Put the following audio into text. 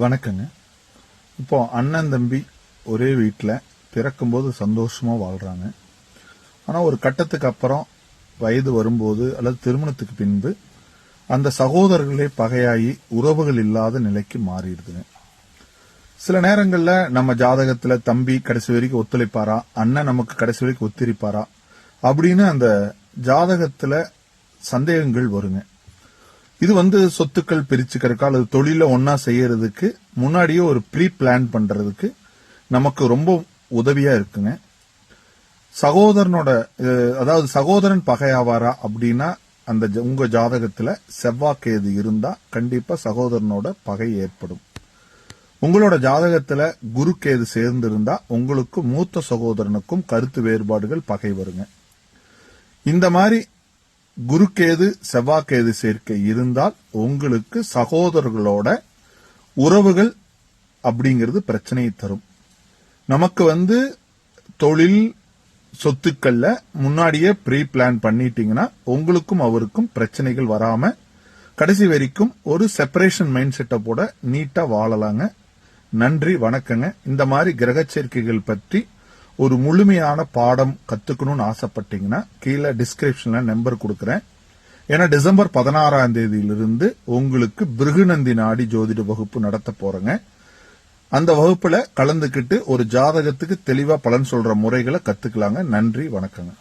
வணக்கங்க. இப்போ அண்ணன் தம்பி ஒரே வீட்டில் பிறக்கும்போது சந்தோஷமாக வாழ்கிறாங்க ஆனால் ஒரு கட்டத்துக்கு அப்புறம் வயது வரும்போது அல்லது திருமணத்துக்கு பின்பு அந்த சகோதரர்களே பகையாகி உறவுகள் இல்லாத நிலைக்கு மாறிடுதுங்க. சில நேரங்களில் நம்ம ஜாதகத்தில் தம்பி கடைசி வரைக்கும் ஒத்துழைப்பாரா? அண்ணன் நமக்கு கடைசி வரைக்கும் ஒத்திருப்பாரா? அப்படின்னு அந்த ஜாதகத்தில் சந்தேகங்கள் வருங்க. இது வந்து சொத்துக்கள் பிரிச்சுக்கிறதுக்கா அல்லது தொழில ஒன்னா செய்யறதுக்கு முன்னாடியே ஒரு ப்ரீ பிளான் பண்றதுக்கு நமக்கு ரொம்ப உதவியா இருக்குங்க. சகோதரனோட அதாவது சகோதரன் பகையாவாரா அப்படின்னா அந்த ஜ- உங்க ஜாதகத்துல செவ்வாய்க்கேது இருந்தா கண்டிப்பா சகோதரனோட பகை ஏற்படும். உங்களோட ஜாதகத்துல குரு கேது சேர்ந்திருந்தா உங்களுக்கு மூத்த சகோதரனுக்கும் கருத்து வேறுபாடுகள் பகை வருங்க. இந்த மாதிரி குருக்கேது செவ்வாய்க்கேது சேர்க்கை இருந்தால் உங்களுக்கு சகோதரர்களோட உறவுகள் அப்படிங்கிறது பிரச்சனையை தரும். நமக்கு வந்து தொழில் சொத்துக்கள்ல முன்னாடியே ப்ரீ பிளான் பண்ணிட்டீங்கன்னா உங்களுக்கும் அவருக்கும் பிரச்சனைகள் வராம கடைசி வரைக்கும் ஒரு செப்பரேஷன் மைண்ட் செட்டப்போட நீட்டா வாழலாங்க. நன்றி வணக்கங்க. இந்த மாதிரி கிரக சேர்க்கைகள் பற்றி ஒரு முழுமையான பாடம் கத்துக்கணும்னு ஆசைப்பட்டீங்கன்னா கீழே டிஸ்கிரிப்ஷன்ல நம்பர் கொடுக்கறேன். ஏன்னா டிசம்பர் பதினாறாம் தேதியிலிருந்து உங்களுக்கு பிருகுநந்தி நாடி ஜோதிட வகுப்பு நடத்த போறேங்க. அந்த வகுப்புல கலந்துக்கிட்டு ஒரு ஜாதகத்துக்கு தெளிவா பலன் சொல்ற முறைகளை கத்துக்கலாங்க. நன்றி வணக்கங்க.